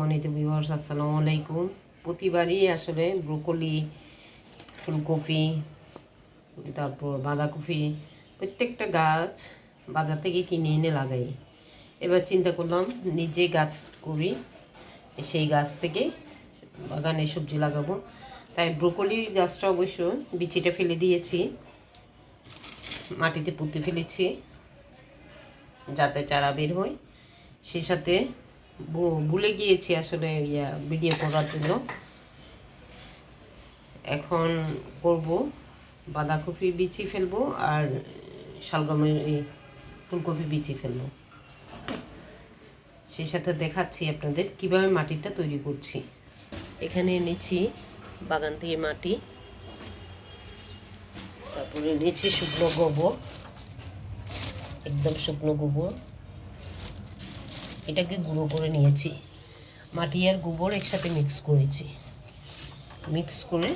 মনিত বিভার্স আসসালামু আলাইকুম। প্রতিবারই আসলে ব্রোকলি ফুলকপি, তারপর বাঁধাকপি, প্রত্যেকটা গাছ বাজার থেকে কিনে এনে লাগাই। এবার চিন্তা করলাম, নিজে গাছ করি, সেই গাছ থেকে বাগানে সবজি লাগাবো। তাই ব্রোকলি গাছটা অবশ্য বিচিটা ফেলে দিয়েছি, মাটিতে পুঁতে ফেলেছি, যাতে চারা বের হয়। সেই সাথে ভুলে গিয়েছি আসলে ইয়া ভিডিও করার জন্য। এখন করব বাঁধাকপি বিচি ফেলব আর শালগমের ফুলকপি বিচি ফেলব। সেই সাথে দেখাচ্ছি আপনাদের কীভাবে মাটিটা তৈরি করছি। এখানে এনেছি বাগান থেকে মাটি, তারপরে এনেছি শুকনো গোবর, একদম শুকনো গোবর। এটাকে গুঁড়ো করে নিয়েছি। মাটি আর গোবর একসাথে মিক্স করেছি। মিক্স করে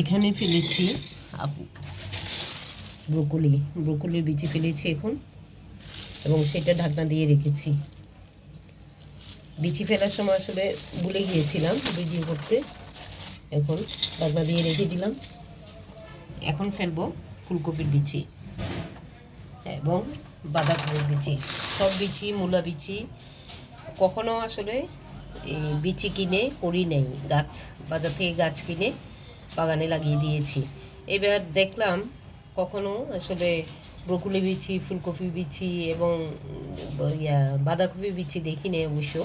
এখানে ফেলেছি ব্রোকলি। ব্রোকলির বিচি ফেলেছি এখন এবং সেটা ঢাকনা দিয়ে রেখেছি। বিচি ফেলার সময় আসলে ভুলে গিয়েছিলাম ভিডিও করতে। এখন ঢাকনা দিয়ে রেখে দিলাম। এখন ফেলব ফুলকপির বিচি। এবং বাঁধাকপির বিচি, সব বিচি, মূলা বিচি। কখনো আসলে এই বিচি কিনে করি নেই, গাছ, বাজার থেকে গাছ কিনে বাগানে লাগিয়ে দিয়েছি। এবার দেখলাম কখনো আসলে ব্রকুলি বিচি, ফুলকপি বিচি এবং ইয়া বাঁধাকপি বিচি দেখি নেই অবশ্য।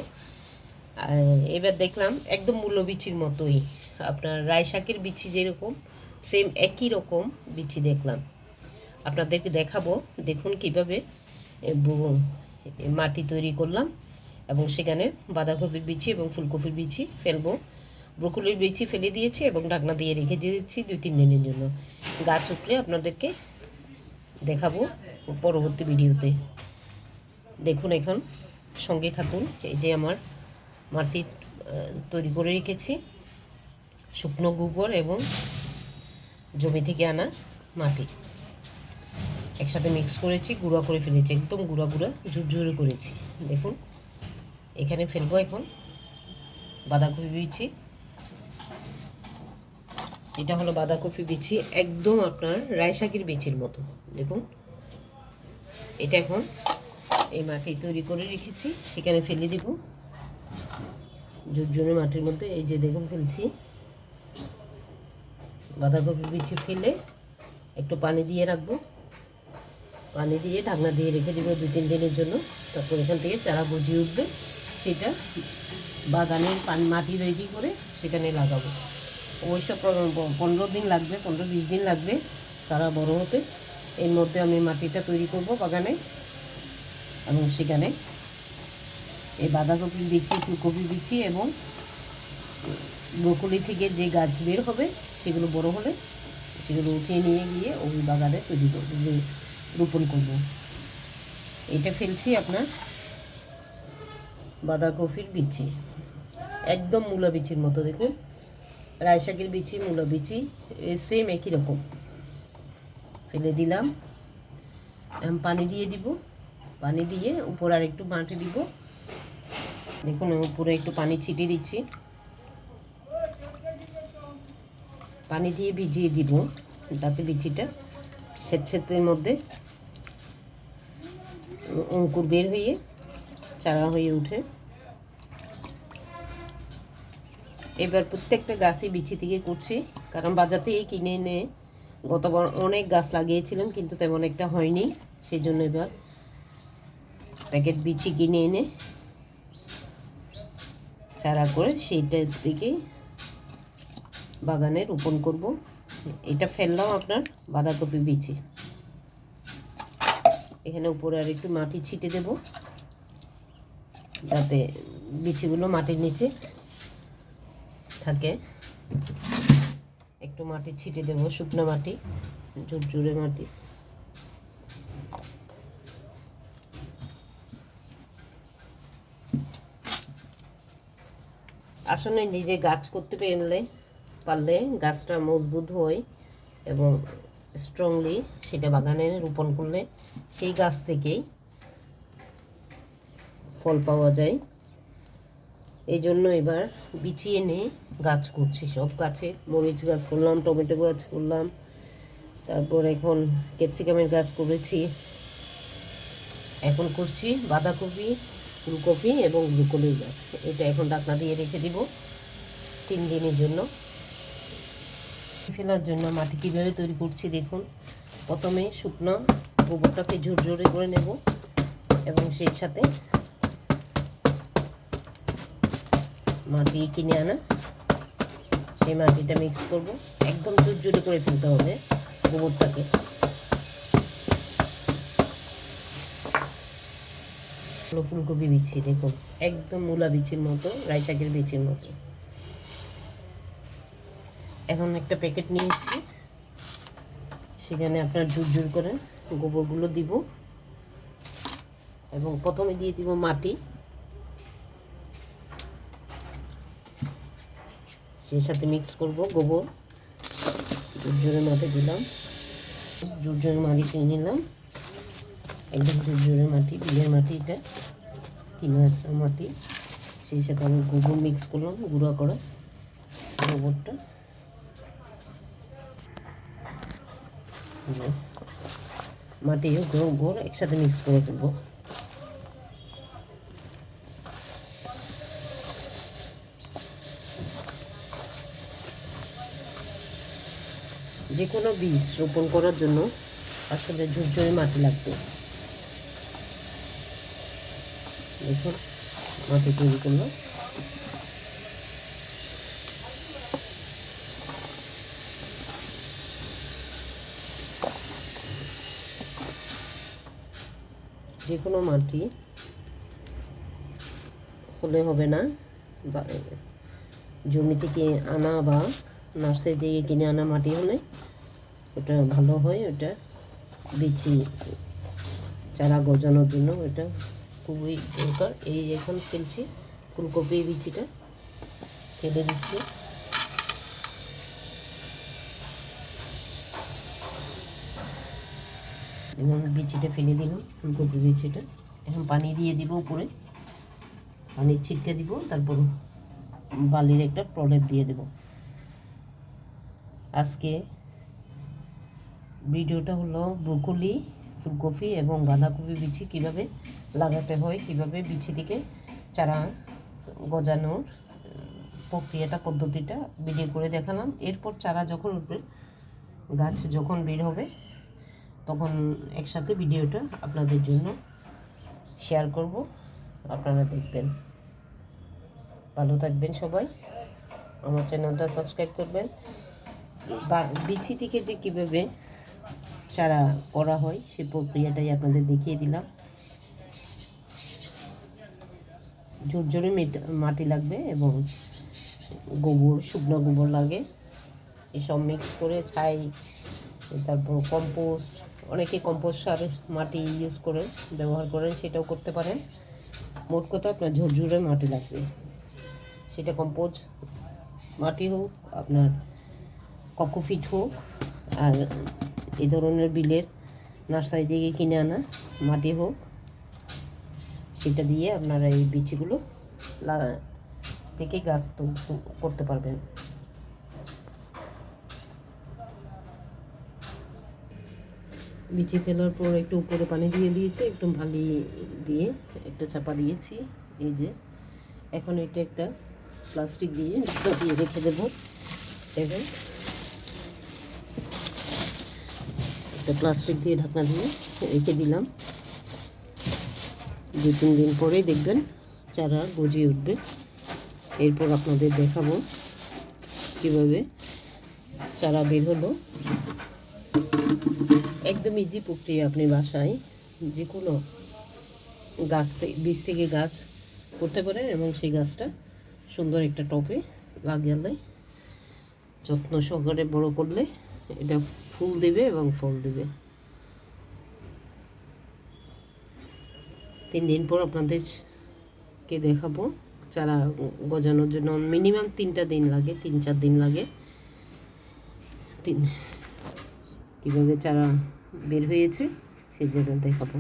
এবার দেখলাম একদম মূল্য বিচির মতোই। আপনার রায় শাকের বিচি যেরকম সেম একই রকম বিচি দেখলাম। আপনাদেরকে দেখাবো, দেখুন কীভাবে মাটি তৈরি করলাম এবং সেখানে বাঁধাকপির বিচি এবং ফুলকপির বিচি ফেলব। ব্রকুলির বিচি ফেলে দিয়েছি এবং ঢাকনা দিয়ে রেখে দিয়েছি দুই তিন দিনের জন্য। গাছ উঠলে আপনাদেরকে দেখাবো পরবর্তী ভিডিওতে। দেখুন এখন, সঙ্গে থাকুন, এই যে আমার মাটি তৈরি করে রেখেছি। শুকনো গোবর এবং জমি থেকে আনা মাটি। একসাথে মিক্স করেছি, গুঁড়া করে ফেলেছি, একদম গুঁড়া গুঁড়া, ঝুরঝুরে করেছি। দেখুন, এখানে ফেলব এখন। বাঁধাকপি বিচি। এটা হলো বাঁধাকপি বিচি, একদম আপনার রায় শাকের বিচির মতো। দেখুন, এটা এখন এই মাটি তৈরি করে রেখেছি, সেখানে ফেলে দিব। ঝুরঝুরে মাটির মধ্যে, এই যে দেখুন ফেলছি। বাঁধাকপি বিচি ফেলে একটু পানি দিয়ে রাখব। পানি দিয়ে ঢাকনা দিয়ে রেখে দেবো দু, তিন দিনের জন্য। তারপর এখান থেকে চারা গজিয়ে উঠবে। সেটা বাগানের পান মাটি রেডি করে সেখানে লাগাবো। অবশ্য পনেরো দিন লাগবে, পনেরো, বিশ দিন লাগবে চারা বড় হতে। এর মধ্যে আমি মাটিটা তৈরি করব বাগানে। এবং সেখানে এই বাঁধাকপি বিচি ফুলকপি বিচি এবং ব্রকলি থেকে যে গাছ বের হবে সেগুলো বড় হলে সেগুলো উঠিয়ে নিয়ে গিয়ে ওই বাগানে তৈরি করব। রোপণ করব। এটা ফেলছি আপনার বাঁধাকপির বিচি। একদম মূলা বিচির মতো, দেখুন। রায় শাকের বিচি, মূলা বিচি সেম একই রকম। ফেলে দিলাম। পানি দিয়ে দিব। পানি দিয়ে উপর আর একটু মাটি দিব। দেখুন উপরে একটু পানি ছিটিয়ে দিচ্ছি। পানি দিয়ে ভিজিয়ে দিব, যাতে বিচিটা স্বেচ্ছেতের মধ্যে অঙ্কুর বের হয়ে চারা হয়ে ওঠে এবার প্রত্যেকটা গাছই বিচি থেকে করছি, কারণ বাজার থেকে কিনে এনে গতবার অনেক গাছ লাগিয়েছিলাম, কিন্তু তেমন একটা হয়নি সেই জন্য এবার প্যাকেট বিচি কিনে এনে চারা করে সেইটার থেকে বাগানে রোপণ করব। এটা ফেললাম আপনার বাঁধাকপি বিচি। এখানে উপরে আর একটু মাটি ছিটে দেব, যাতে বিচিগুলো মাটির নিচে থাকে। একটু মাটি ছিটে দেব, শুকনো মাটি, ঝুরঝুরে মাটি। আসলে নিজে গাছ করতে পারলে পারলে গাছটা মজবুত হয় এবং স্ট্রংলি সেটা বাগানে রোপণ করলে সেই গাছ থেকেই ফল পাওয়া যায়। এই জন্য এবার বিছিয়ে এনে গাছ করছি সব গাছে। মরিচ গাছ করলাম, টমেটো গাছ করলাম। তারপর এখন ক্যাপসিকামের গাছ করেছি। এখন করছি বাঁধাকপি, ফুলকপি এবং ব্রুকলির গাছ। এটা এখন ডাকনা দিয়ে রেখে দিব তিন দিনের জন্য। ফেলার জন্য মাটি কীভাবে তৈরি করছি দেখুন। প্রথমে শুকনো গোবরটাকে ঝুরঝুরে করে নেব এবং সেই সাথে মাটি কিনে আনা। সেই মাটিটা মিক্স করব। একদম ঝুরঝুরে করে ফেলতে হবে গোবরটাকে। ফুলকপি বিচি, দেখুন, একদম মূলা বিচির মতো, রাই শাকের বিচির মতো। এখন একটা প্যাকেট নিয়েছি। সেখানে আপনার জুর জুর করে গোবরগুলো দিব। এবং প্রথমে দিয়ে দিব মাটি। সেই সাথে মিক্স করব গোবর। জোরে মাটি দিলাম। জোরে মাটি কিনে নিলাম। একদম জোরে মাটি বিলের মাটি এটা। কিনে মাটি। সেই সাথে আমি গোবর মিক্স করলাম, গুঁড়া করা গোবরটা। মাটি গোবর একসাথে মিক্স করে ফেলব। যে কোনো বীজ রোপণ করার জন্য আসলে ঝুরঝুরে মাটি লাগবে। দেখুন, মাটি তৈরি করলাম। যে কোনো মাটি হলে হবে না। জমি থেকে আনা বা নার্সারি থেকে কিনে আনা মাটি হলে ওটা ভালো হয়, ওটা বিচি চারা গজানোর জন্য এটা খুবই দরকার। এই এখন ফেলছি, ফুলকপি, বিচিটা ফেলে দিচ্ছি। এবং বিচিটা ফেলে দিলাম ফুলকপি বিচিটা। এখন পানি দিয়ে দিব উপরে। পানি ছিটকে দিব, তারপর বালির একটা প্রলেপ দিয়ে দেব। আজকে ভিডিওটা হলো ব্রুকলি, ফুলকপি এবং বাঁধাকপি বিচি কীভাবে লাগাতে হয়, কীভাবে বিচি থেকে চারা গজানোর প্রক্রিয়াটা, পদ্ধতিটা ভিডিও করে দেখালাম। এরপর চারা যখন উঠবে, গাছ যখন বের হবে তখন একসাথে ভিডিওটা আপনাদের জন্য শেয়ার করব। আপনারা দেখবেন। ভালো থাকবেন সবাই। আমার চ্যানেলটা সাবস্ক্রাইব করবেন। বা বিচি থেকে যে কীভাবে চারা করা হয়, সে প্রক্রিয়াটাই আপনাদের দেখিয়ে দিলাম। ঝুরঝুরে মাটি লাগবে এবং গোবর, শুকনো গোবর লাগে। এসব মিক্স করে ছাই, তারপর কম্পোস্ট অনেকে কম্পোস্ট সার মাটি ইউজ করে, ব্যবহার করেন, সেটাও করতে পারেন। মোট কথা আপনার ঝুরঝুরে মাটি লাগবে। সেটা কম্পোস্ট মাটি হোক, আপনার ককোফিট হোক, আর এই ধরনের বিলের নার্সারি থেকে কিনে আনা মাটি হোক, সেটা দিয়ে আপনারা এই বিচিগুলো থেকে গাছ করতে পারবেন। বিচি ফেলার পর একটু উপরে পানি দিয়ে দিয়েছি, একটু ভালি দিয়ে একটা চাপা দিয়েছি। এই যে, এখন এটা একটা প্লাস্টিক দিয়ে দিয়ে রেখে দেবো। এবং একটা প্লাস্টিক দিয়ে ঢাকনা দিয়ে রেখে দিলাম। দু তিন দিন পরেই দেখবেন চারা গজিয়ে উঠবে। এরপর আপনাদের দেখাবো কীভাবে চারা বের হলো। একদম ইজি প্রক্রিয়া আপনি বাসায় যে কোনো গাছ বীজ থেকে গাছ করতে পারেন এবং সেই গাছটা সুন্দর একটা টপে লাগালে যত্ন সহকারে বড় করলে এটা ফুল দেবে এবং ফল দেবে। তিন দিন পর আপনাদেরকে দেখাবো চারা গজানোর জন্য। মিনিমাম তিনটা দিন লাগে, তিন চার দিন লাগে। তিন কীভাবে চারা বের হয়েছে সেই জায়গাটায় দেখাবো।